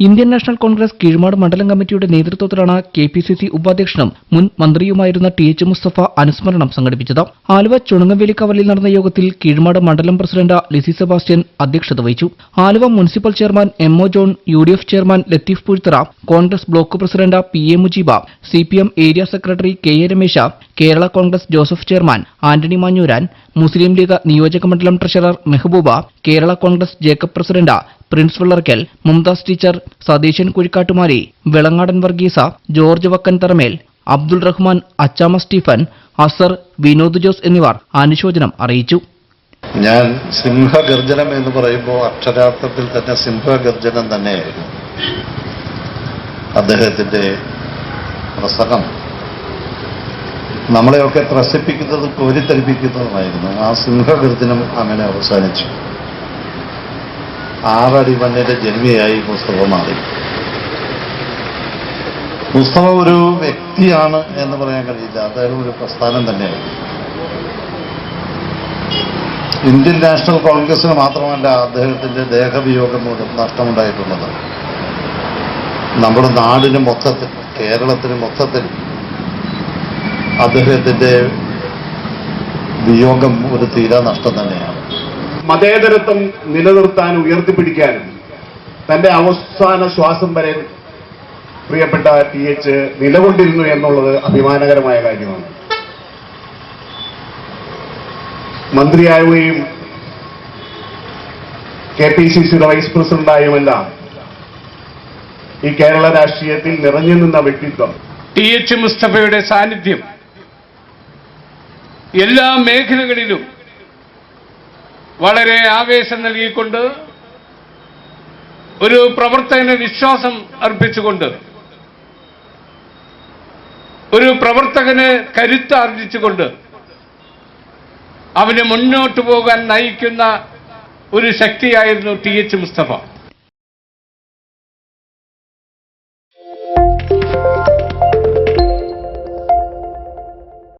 Indian national Congress Keezhmad മണ്ഡലം കമ്മിറ്റിയുടെ നേതൃത്വത്തിലാണ് കെ പി സി സി ഉപാധ്യക്ഷനും മുൻ മന്ത്രിയുമായിരുന്ന ടി എച്ച് മുസ്തഫ അനുസ്മരണം സംഘടിപ്പിച്ചത്. ആലുവ ചുണങ്ങവേലിക്കവലിൽ നടന്ന യോഗത്തിൽ കീഴ്മാട് മണ്ഡലം പ്രസിഡന്റ് ലിസി സെബാസ്റ്റ്യൻ അധ്യക്ഷത വഹിച്ചു. Aluva municipal chairman M O John U D F chairman Latheef Puzhuthara Congress block president P A Mujeeb C P M area secretary K A Ramesh Kerala Congress Joseph chairman Antony Manjooran Muslim League നിയോജക മണ്ഡലം treasurer Mehaboob Kerala Congress Jacob president Prince Villarkkal Mumtaz teacher Satheesan Kuzhikkattumari Velangadan Varghese George Vakkan Tharamel Abdul Rahman Achamma Stephen Azar Vinod Jose എന്നിവർ അനുശോചനം അറിയിച്ചു. ഞാൻ സിംഹഗർജനം എന്ന് പറയുമ്പോൾ അക്ഷരാർത്ഥത്തിൽ തന്നെ സിംഹഗർജനം തന്നെയായിരുന്നു. അദ്ദേഹത്തിന്റെ പ്രസംഗം നമ്മളെയൊക്കെ ത്രസിപ്പിക്കുന്നതും കോരിത്തരിപ്പിക്കുന്നതുമായിരുന്നു ആ സിംഹഗർജനം അങ്ങനെ അവസാനിച്ചു. ആറടി മണ്ണിന്റെ ജന്മിയായി മുസ്തഫ മാറി. മുസ്തഫ ഒരു വ്യക്തിയാണ് എന്ന് പറയാൻ കഴിയില്ല. അദ്ദേഹം ഒരു പ്രസ്ഥാനം തന്നെയാണ്. ഇന്ത്യൻ നാഷണൽ കോൺഗ്രസിന് മാത്രമല്ല അദ്ദേഹത്തിന്റെ ദേഹവിയോഗം മൂലം നഷ്ടമുണ്ടായിട്ടുള്ളത്. നമ്മുടെ നാടിന് മൊത്തത്തിൽ കേരളത്തിന് മൊത്തത്തിൽ അദ്ദേഹത്തിന്റെ വിയോഗം ഒരു തീരാ നഷ്ടം തന്നെയാണ്. മതേതരത്വം നിലനിർത്താൻ ഉയർത്തിപ്പിടിക്കാനും തന്റെ അവസാന ശ്വാസം വരെ പ്രിയപ്പെട്ട ടി എച്ച് നിലകൊണ്ടിരുന്നു എന്നുള്ളത് അഭിമാനകരമായ കാര്യമാണ്. മന്ത്രിയാവുകയും കെ പി സി സിയുടെ വൈസ് പ്രസിഡന്റായുമെല്ലാം ഈ കേരള രാഷ്ട്രീയത്തിൽ നിറഞ്ഞു നിന്ന വ്യക്തിത്വം. ടി എച്ച് മുസ്തഫയുടെ സാന്നിധ്യം എല്ലാ മേഖലകളിലും വളരെ ആവേശം നൽകിക്കൊണ്ട് ഒരു പ്രവർത്തകന് വിശ്വാസം അർപ്പിച്ചുകൊണ്ട് ഒരു പ്രവർത്തകന് കരുത്ത് ആർജിച്ചുകൊണ്ട് അവന് മുന്നോട്ട് പോകാൻ നയിക്കുന്ന ഒരു ശക്തിയായിരുന്നു ടി എച്ച് മുസ്തഫ.